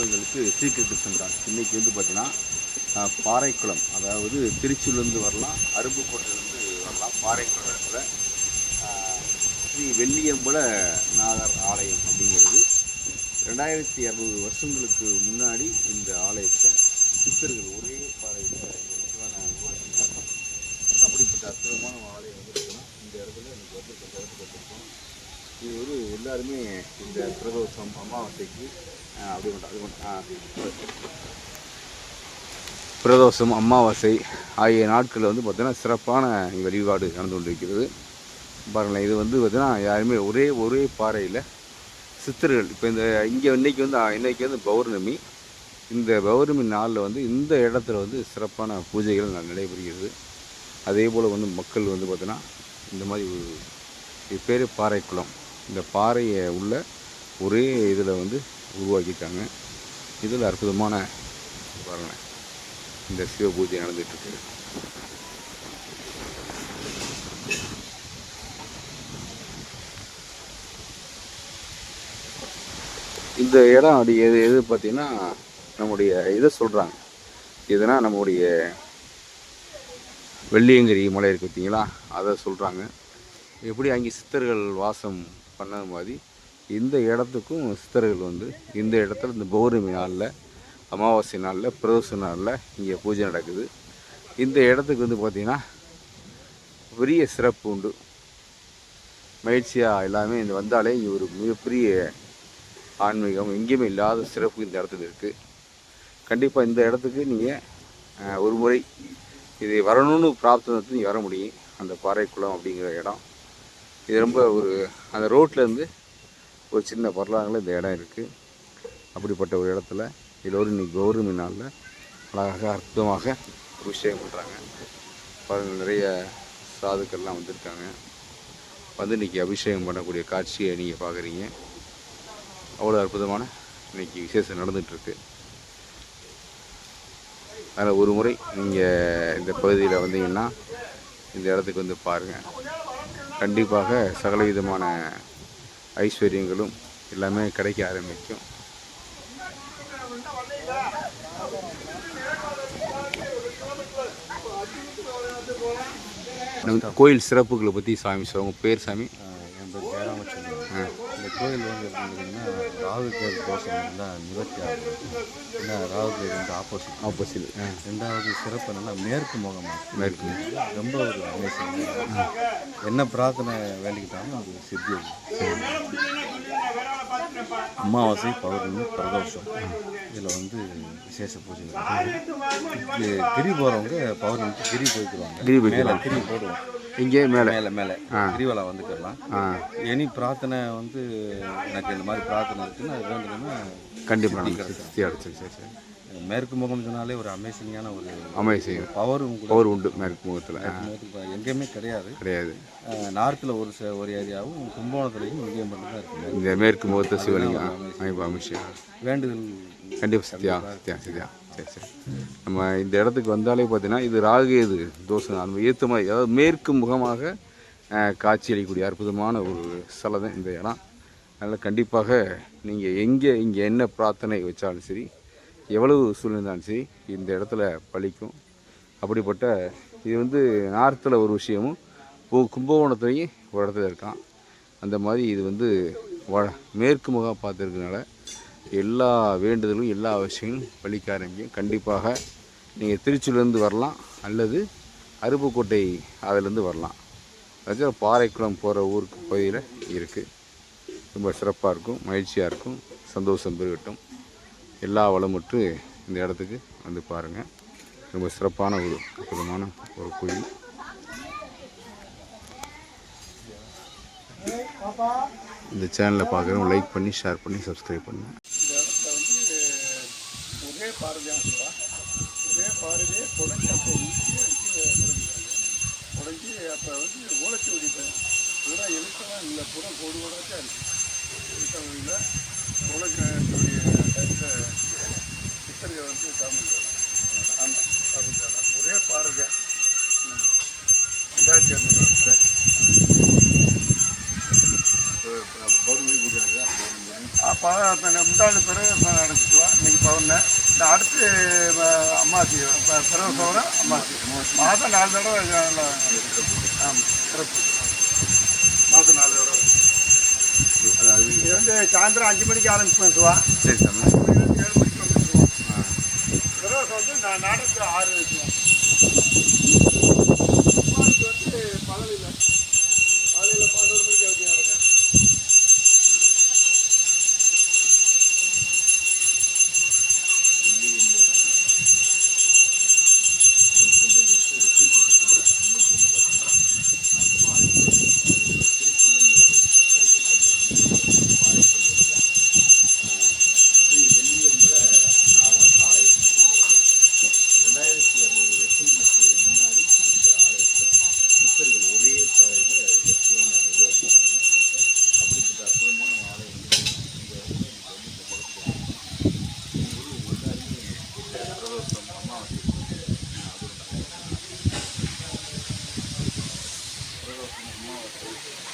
சொந்தங்களுக்கு சீக்கிரத்து சென்றார். இன்றைக்கி வந்து பார்த்திங்கன்னா பாறைக்குளம் அதாவது திருச்சியிலேருந்து வரலாம் அரும்புக்கோட்டையிலேருந்து வரலாம் பாறைக்குளத்தில் ஸ்ரீ வெள்ளியம்பல நாகர் ஆலயம் அப்படிங்கிறது. ரெண்டாயிரத்தி இரநூறு வருஷங்களுக்கு முன்னாடி இந்த ஆலயத்தை சித்தர்கள் ஒரே பாறையில் சிவனை அப்படிப்பட்ட அற்புதமான ஆலயம் வந்துருக்குன்னா இந்த இடத்துல எனக்கு வந்து இந்த இடத்துக்கு வந்திருக்கோம் இது ஒரு எல்லாருமே இந்த பிரதோஷம் அமாவாசைக்கு அப்படி அது பிரதோஷம் அமாவாசை ஆகிய நாட்களில் வந்து பார்த்திங்கன்னா சிறப்பான வழிபாடு நடந்து கொண்டிருக்கிறது. பாருங்களேன் இது வந்து பார்த்திங்கன்னா யாருமே ஒரே ஒரே பாறையில் சித்தர்கள். இப்போ இந்த இங்கே இன்னைக்கு வந்து இன்றைக்கி வந்து பௌர்ணமி. இந்த பௌர்ணமி நாளில் வந்து இந்த இடத்துல வந்து சிறப்பான பூஜைகள் நடைபெறுகிறது. அதே போல் வந்து மக்கள் வந்து பார்த்திங்கன்னா இந்த மாதிரி ஒரு இது பேர் பாறைக்குளம் இந்த பாறையை உள்ள ஒரே இதில் வந்து உருவாக்கிட்டாங்க இதில் அற்புதமான பாருங்களேன் இந்த சிவ பூஜை நடந்துகிட்ருக்கு. இந்த இடம் அப்படி எது எது பார்த்திங்கன்னா நம்முடைய இதை சொல்கிறாங்க எதுனா நம்முடைய வெள்ளியங்கிரி மலை இருக்குது பார்த்தீங்களா? அதை சொல்கிறாங்க எப்படி அங்கே சித்தர்கள் வாசம் பண்ண மாதிரி இந்த இடத்துக்கும் சித்தர்கள் வந்து இந்த இடத்துல இந்த பௌர்ணமி நாளில் அமாவாசை நாளில் பிரதோஷ நாளில் இங்கே பூஜை நடக்குது. இந்த இடத்துக்கு வந்து பார்த்திங்கன்னா பெரிய சிறப்பு உண்டு. மகிழ்ச்சியாக எல்லாமே இந்த வந்தாலே இங்கே ஒரு மிகப்பெரிய ஆன்மீகம் எங்கேயுமே இல்லாத சிறப்பு இந்த இடத்துல இருக்குது கண்டிப்பாக இந்த இடத்துக்கு நீங்கள் ஒரு முறை இது வரணும்னு பிரார்த்தனை நீங்கள் வர முடியும். அந்த பாறைக்குளம் அப்படிங்கிற இடம். இது ரொம்ப ஒரு அந்த ரோட்லேருந்து ஒரு சின்ன வரலாறுல இந்த இடம் இருக்குது அப்படிப்பட்ட ஒரு இடத்துல எல்லோரும் இன்னைக்கு கௌரமி நாளில் அழகாக அற்புதமாக அபிஷேகம் பண்ணுறாங்க பாருங்கள் நிறைய சாதுக்கள்லாம் வந்திருக்காங்க. வந்து இன்றைக்கி அபிஷேகம் பண்ணக்கூடிய காட்சியை நீங்கள் பார்க்குறீங்க அவ்வளோ அற்புதமான இன்றைக்கி விசேஷம் நடந்துகிட்ருக்கு அதனால் ஒரு முறை நீங்கள் இந்த பகுதியில் வந்தீங்கன்னா இந்த இடத்துக்கு வந்து பாருங்கள் கண்டிப்பாக சகலவிதமான ஐஸ்வர்யங்களும் எல்லாமே கிடைக்க ஆரம்பிக்கும். நம்ம கோயில் சிறப்புகளை பற்றி சாமி சொல்லுங்க. பேர் சாமி? என் பேர் ஜெயராமச்சந்திரன். இந்த கோயில் வந்து எப்படின்னா ராகு கேது தோஷம் இருந்தால் நிவர்த்தி ஆகும் ஏன்னா ராகு கேது வந்து ஆப்போசிட் ஆப்போசிட் ரெண்டாவது சிறப்பு என்னன்னா மேற்கு முகமாக மேற்கு. ரொம்ப ஒரு அமேசிங் என்ன பிரார்த்தனை வேண்டிக்கிட்டாலும் அது சித்தி அமாவாசை பௌர்ணமி பிரதோஷம். இதில் வந்து விசேஷ பூஜை கிரி போகிறவங்க பௌர்ணமிக்கு கிரி போய்க்குருவாங்க. கிரி மேலே கிரி போடுவோம் இங்கே மேலே. மேலே மேலே. கிரிவலம் வந்துக்கலாம். எனி பிரார்த்தனை வந்து எனக்கு இந்த மாதிரி பிரார்த்தனை இருக்குன்னு அது வேண்டுதுன்னா கண்டிப்பாக சுற்றி அடிச்சு சரி சரி. மேற்கு முகம் சொன்னாலே ஒரு அமேசிங்கான ஒரு அமேசிங் பவரும் பவர் உண்டு மேற்கு முகத்தில். எங்கேயுமே கிடையாது. கிடையாது. நார்த்தில் ஒரு ஒரு ஏரியாவும் கும்பகோணத்துலையும் இங்கேயும் மட்டும் தான் இருக்குது இந்த மேற்கு முகத்தை சிவலிங்கம். அமைப்பு அபிஷேகம் வேண்டுதல். கண்டிப்பாக சத்யா சத்யா சத்யா. சரி சரி. நம்ம இந்த இடத்துக்கு வந்தாலே பார்த்தீங்கன்னா இது ராகு இது தோசை நம்ம ஏற்ற மாதிரி அதாவது மேற்கு முகமாக காட்சியளிக்கக்கூடிய அற்புதமான ஒரு ஸ்தலம் தான் இந்த இடம். அதனால் கண்டிப்பாக நீங்கள் எங்கே இங்கே என்ன பிரார்த்தனை வச்சாலும் சரி எவ்வளவு சூழ்நிலைந்தாலும் சரி இந்த இடத்துல பழிக்கும் அப்படிப்பட்ட இது வந்து நார்த்தில் ஒரு விஷயமும் கு- கும்பகோணத்துலேயும் ஒரு இடத்துல இருக்கான். அந்த மாதிரி இது வந்து வ மேற்கு முகம் பார்த்துருக்கனால எல்லா வேண்டுதலும் எல்லா விஷயங்களும் பலிக்க ஆரம்பிக்கும் கண்டிப்பாக நீங்கள் திருச்சியிலேருந்து வரலாம் அல்லது அருப்புக்கோட்டை அதிலேருந்து வரலாம். அதாச்சும் பாறைக்குளம் போகிற ஊருக்கு பகுதியில் இருக்குது ரொம்ப சிறப்பாக இருக்கும் மகிழ்ச்சியாக இருக்கும் சந்தோஷம் பெருகட்டும். எல்லா வளமுட்டு இந்த இடத்துக்கு வந்து பாருங்கள் ரொம்ப சிறப்பான ஒரு அற்புதமான ஒரு கோயில். இந்த சேனலை பார்க்குறவங்க லைக் பண்ணி ஷேர் பண்ணி சப்ஸ்கிரைப் பண்ணுங்கள் இந்த இடத்துல வந்து ஒரே பாறை தான் சொல்லுவா பாறையிலே குடஞ்சி அப்போ உடஞ்சி அப்போ வந்து ஓலச்சி ஒடிப்பேன் பூரா எழுத்தெல்லாம் இல்லை பூரா கோடு கோடாக தான் இருக்குது ஓலச்சுடைய டைத்தில் சித்தர்கள் வந்து காமிக்கிறாங்க. ஆமாம் அப்படிதான் ஒரே ம். ரெண்டாயிரத்தி இரநூறு சரி பௌர்ணமி பூஜை அப்போ முந்தாள் பிறகு நடந்துச்சுவா இன்னைக்கு இந்த அடுத்து அம்மாசி பிறகு சோழ அம்மாசி மாதம் நாலு தடவை நல்லா ஆமாம் சிறப்பு. மாதம் நாலு தடவை. இது வந்து சாயந்தரம் அஞ்சு மணிக்கு ஆரம்பிச்சு சுவா சரி சார். all.